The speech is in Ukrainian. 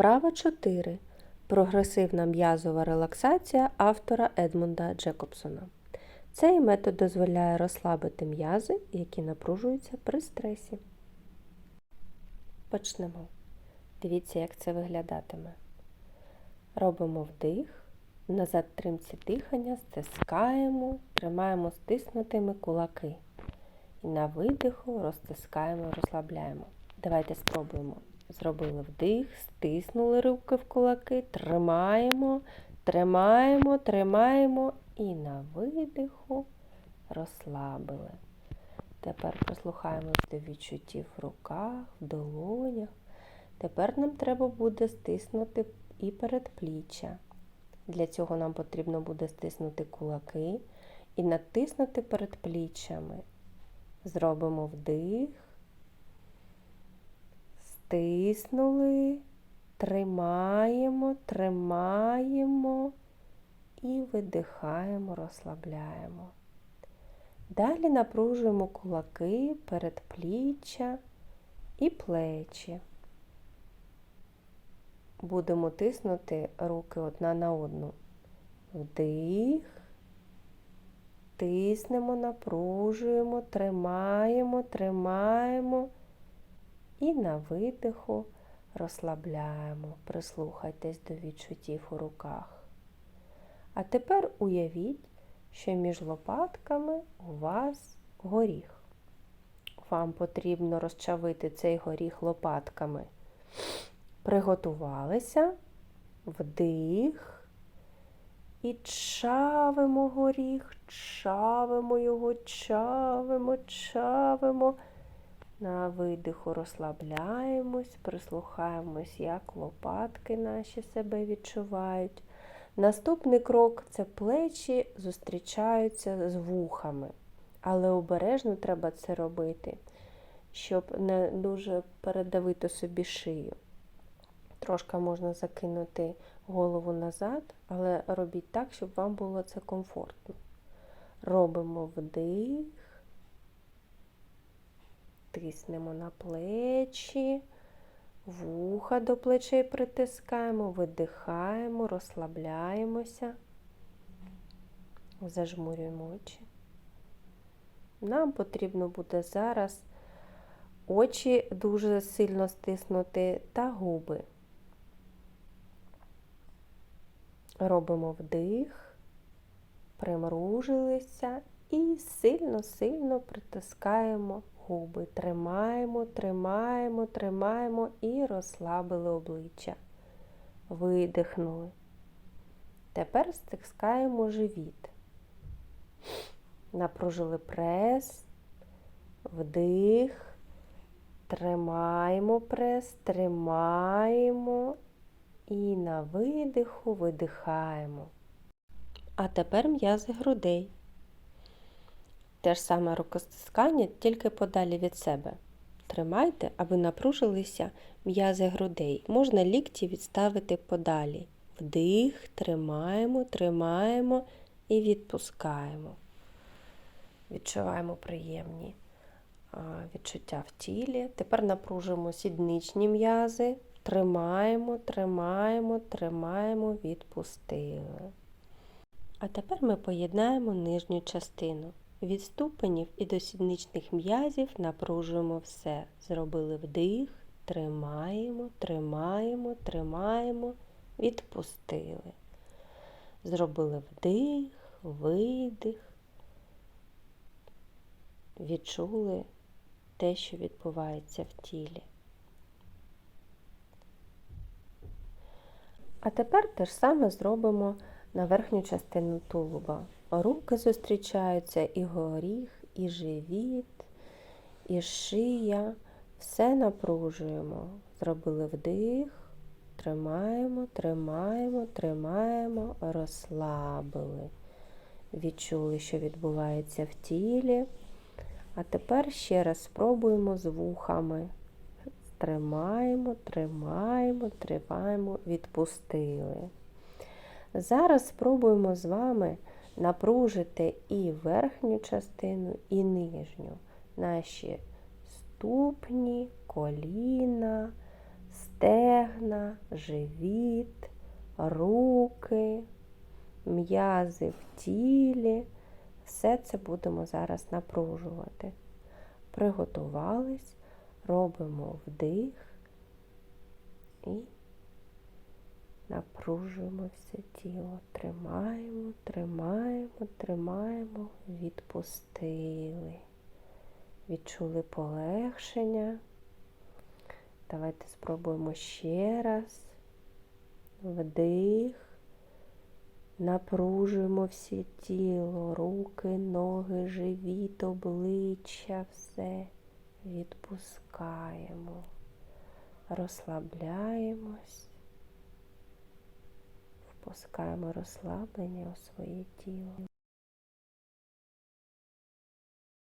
Вправа 4. Прогресивна м'язова релаксація автора Едмунда Джекобсона. Цей метод дозволяє розслабити м'язи, які напружуються при стресі. Почнемо. Дивіться, як це виглядатиме. Робимо вдих, на затримці дихання стискаємо, тримаємо стиснутими кулаки. І на видиху розтискаємо, розслабляємо. Давайте спробуємо. Зробили вдих, стиснули руки в кулаки, тримаємо, тримаємо, тримаємо і на видиху розслабили. Тепер прислухаємось до відчуттів в руках, в долонях. Тепер нам треба буде стиснути і передпліччя. Для цього нам потрібно буде стиснути кулаки і натиснути передпліччями. Зробимо вдих, стиснули, тримаємо, тримаємо і видихаємо, розслабляємо. Далі напружуємо кулаки, передпліччя і плечі. Будемо тиснути руки одна на одну. Вдих, тиснемо, напружуємо, тримаємо, тримаємо і на видиху розслабляємо. Прислухайтесь до відчуттів у руках. А тепер уявіть, що між лопатками у вас горіх. Вам потрібно розчавити цей горіх лопатками. Приготувалися, вдих і чавимо горіх, чавимо його, чавимо, чавимо. На видиху розслабляємось, прислухаємось, як лопатки наші себе відчувають. Наступний крок це плечі зустрічаються з вухами, але обережно треба це робити, щоб не дуже передавити собі шию. Трошки можна закинути голову назад, але робіть так, щоб вам було це комфортно. Робимо вдих, тиснемо на плечі, вуха до плечей притискаємо, видихаємо, розслабляємося, зажмурюємо очі. Нам потрібно буде зараз очі дуже сильно стиснути та губи. Робимо вдих, примружилися і сильно-сильно притискаємо губи. Тримаємо, тримаємо, тримаємо і розслабили обличчя. Видихнули. Тепер стискаємо живіт. Напружили прес, вдих, тримаємо прес, тримаємо і на видиху видихаємо. А тепер м'язи грудей. Те ж саме рукостискання, тільки подалі від себе. Тримайте, аби напружилися м'язи грудей. Можна лікті відставити подалі. Вдих, тримаємо, тримаємо і відпускаємо. Відчуваємо приємні відчуття в тілі. Тепер напружуємо сідничні м'язи. Тримаємо, тримаємо, тримаємо, відпустили. А тепер ми поєднаємо нижню частину. Від ступенів і до сідничних м'язів напружуємо все. Зробили вдих, тримаємо, тримаємо, тримаємо, відпустили. Зробили вдих, видих, відчули те, що відбувається в тілі. А тепер те ж саме зробимо на верхню частину тулуба. Руки зустрічаються і горіх, і живіт, і шия. Все напружуємо. Зробили вдих, тримаємо, тримаємо, тримаємо, розслабили. Відчули, що відбувається в тілі. А тепер ще раз спробуємо з вухами. Тримаємо, тримаємо, тримаємо, відпустили. Зараз спробуємо з вами напружити і верхню частину, і нижню. Наші ступні, коліна, стегна, живіт, руки, м'язи в тілі. Все це будемо зараз напружувати. Приготувались, робимо вдих напружуємо все тіло. Тримаємо, тримаємо, тримаємо, відпустили. Відчули полегшення. Давайте спробуємо ще раз. Вдих. Напружуємо все тіло, руки, ноги, живіт, обличчя, все. Відпускаємо. Розслабляємось. Впускаємо розслаблення у своє тіло.